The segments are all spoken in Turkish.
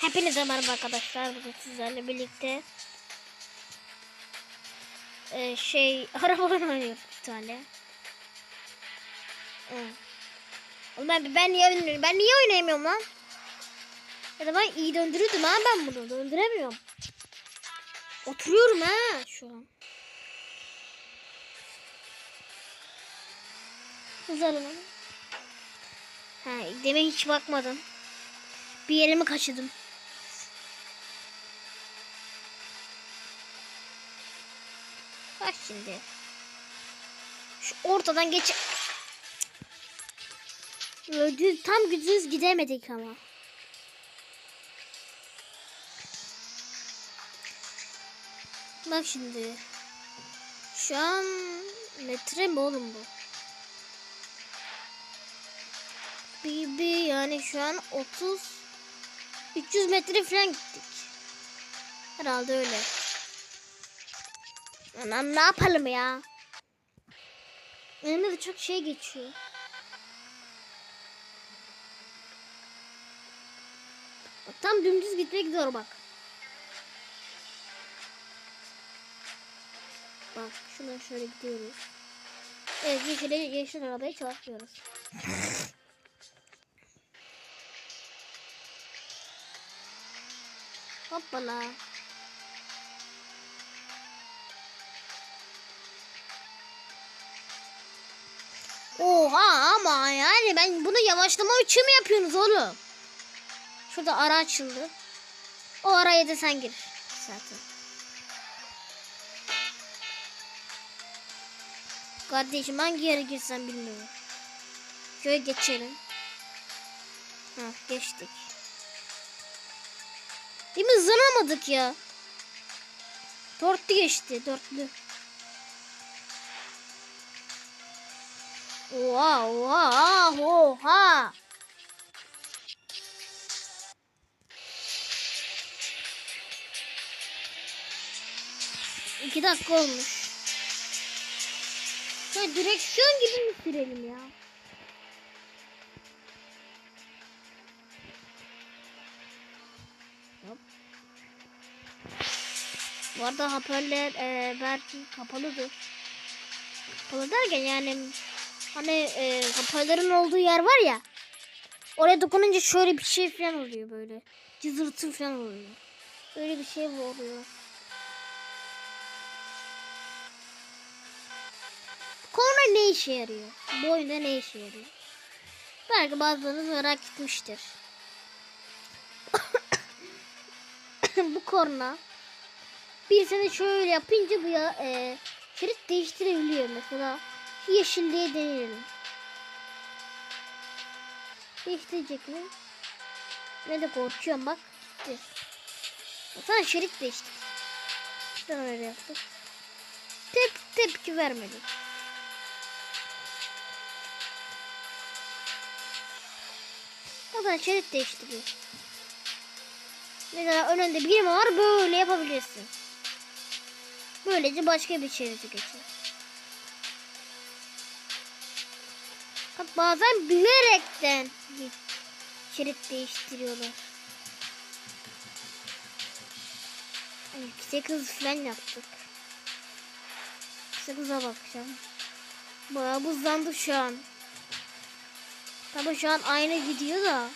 Hepinize merhaba arkadaşlar. Bugün sizlerle birlikte e, şey araba oynuyoruz bir tane. Hı. Oğlum Ben, ben niye oynamıyorum? Ben niye oynayamıyorum lan? Ya da ben iyi döndürürdüm ha ben bunu döndüremiyorum. Oturuyorum ha şu an. Güzel lan. Ha, demek hiç bakmadım. Bir yerimi kaçırdım. Bak şimdi. Şu ortadan geç. Düz, tam düz gidemedik ama. Bak şimdi. Şu an metre mi oğlum bu? Bir yani şu an 30 300 metre falan gittik. Herhalde öyle. Anam ne yapalım ya? Önümde de çok şey geçiyor. Tam dümdüz gitmek zor bak. Bak şuna şöyle gidiyoruz. Evet yeşil, yeşil arabaya çalışıyoruz. Hoppala. Oha ama yani ben bunu yavaşlama için mi yapıyorsunuz oğlum? Şurada ara açıldı. O araya da sen gir zaten. Kardeşim hangi yere girsem bilmiyorum. Şöyle geçelim. Ha geçtik. Değil mi hızlanamadık ya. Dörtlü geçti dörtlü. Oha oha oha. İki dakika olmuş. Şöyle direksiyon gibi mi sürelim ya? Hop. Bu arada hoparlör e, belki kapalıdır. Kapalı derken yani hani e, hoparlörün olduğu yer var ya. Oraya dokununca şöyle bir şey falan oluyor böyle. Cızırtı falan oluyor. Öyle bir şey oluyor. Korna ne işe yarıyor? Bu oyunda ne işe yarıyor? Belki bazılarınız merak etmiştir. bu korna bir sene şöyle yapınca bu ya e, şerit değiştirebiliyor mesela yeşilliğe deneyelim değiştirecek mi? Ne de korkuyorum bak gitti. Sana şerit değişti. Ben öyle yaptık. Tep tepki vermedi o da şerit değiştiriyor. Mesela önünde bir var böyle yapabilirsin. Böylece başka bir şeridi geçer. Bazen bilerekten şerit değiştiriyorlar. Hani yüksek hız falan yaptık. Yüksek hıza bakacağım. Bayağı buzlandı şu an. Tabi şu an aynı gidiyor da.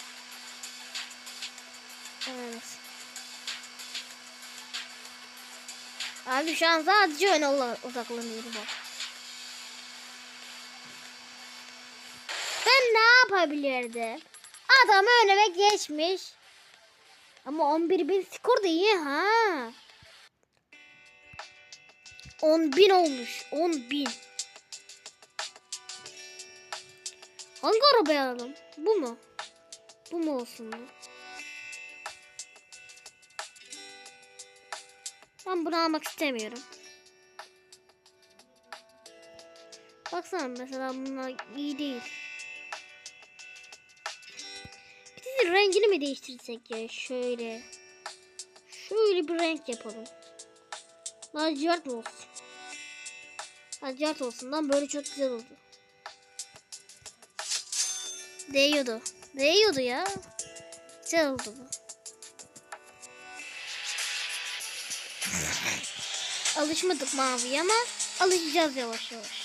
Evet. Abi şu an sadece öne odaklanıyorum bak. Yapabilirdim? Adam önüme geçmiş. Ama 11 bin skor da iyi ha. 10 bin olmuş. 10 bin. Hangi arabayı alalım? Bu mu? Bu mu olsun bu? Ben bunu almak istemiyorum. Baksana mesela bunlar iyi değil. De rengini mi değiştirsek ya şöyle. Şöyle bir renk yapalım. Lacivert mi olsun? Lacivert olsun lan böyle çok güzel oldu. Değiyordu. Değiyordu ya. Güzel oldu bu. Alışmadık maviye ama alışacağız yavaş yavaş.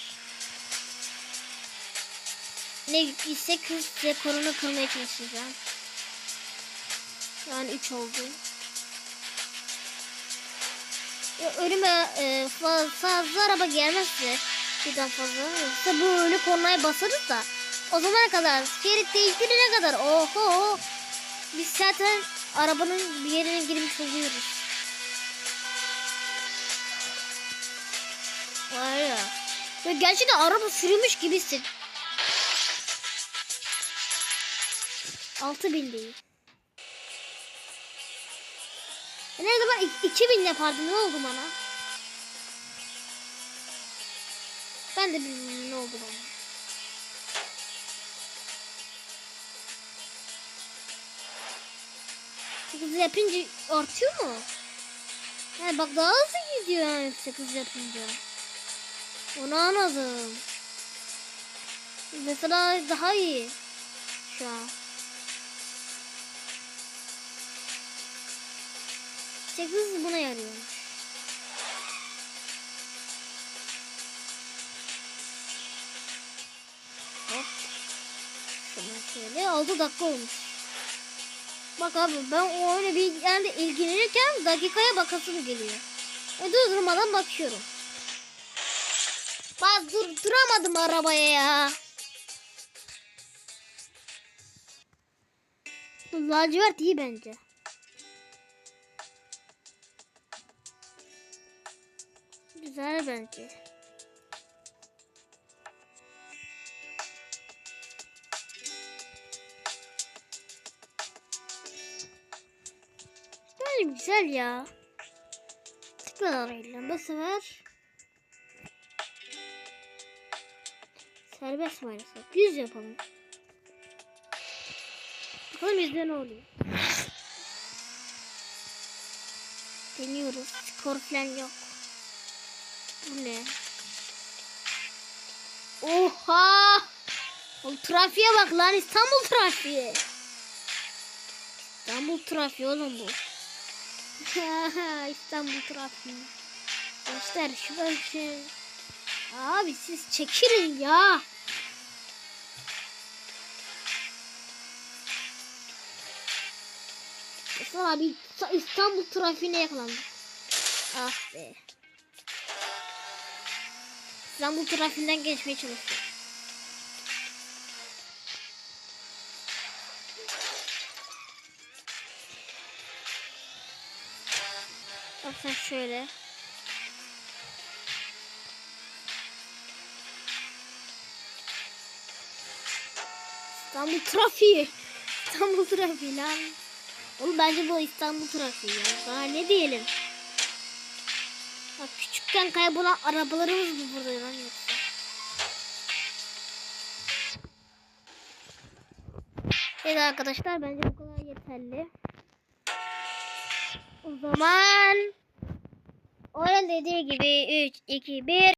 Ne ise kız rekorunu kırmaya çalışacağım. Yani 3 oldu. Ya önüme e, fa- fazla araba gelmezse birden fazla yoksa böyle kornaya basarız da o zamana kadar şerit değiştirene kadar oho biz zaten arabanın bir yerine girmiş oluyoruz. Var ya. Ve gerçekten araba sürülmüş gibi hisset. 6000 değil. Ne zaman ik- 2000 yapardım ne oldu bana? Ben de bilmiyorum ne oldu bana. Hızlı yapınca artıyor mu? He bak daha hızlı gidiyor yani hız yapınca. Onu anladım. Mesela daha iyi şu an. Yüksek hız buna yarıyormuş. Hop. Şöyle 6 dakika olmuş. Bak abi ben o bir yerde ilgilenirken dakikaya bakasım geliyor. E durdurmadan bakıyorum. Bak dur duramadım arabaya ya. Lacivert iyi bence. Güzel bence. Bence güzel ya. Tıkla arayla bu sefer serbest maalesef. Yüz yapalım. Bakalım yüzde ne oluyor. Deniyoruz. Skor falan yok. Bu ne? Oha! O trafiğe bak lan İstanbul trafiği. İstanbul trafiği oğlum bu. İstanbul trafiği. Gençler şu böyle şey. Abi siz çekilin ya. Mesela abi İstanbul trafiğine yakalandık. Ah be. İstanbul trafiğinden geçmeye çalışıyorum. Bak şöyle. İstanbul trafiği. İstanbul trafiği lan. Oğlum bence bu İstanbul trafiği ya. Daha ne diyelim. Bak küçükken kaybolan arabalarımız mı burada lan yoksa? Evet arkadaşlar bence bu kadar yeterli. O zaman onun dediği gibi 3, 2, 1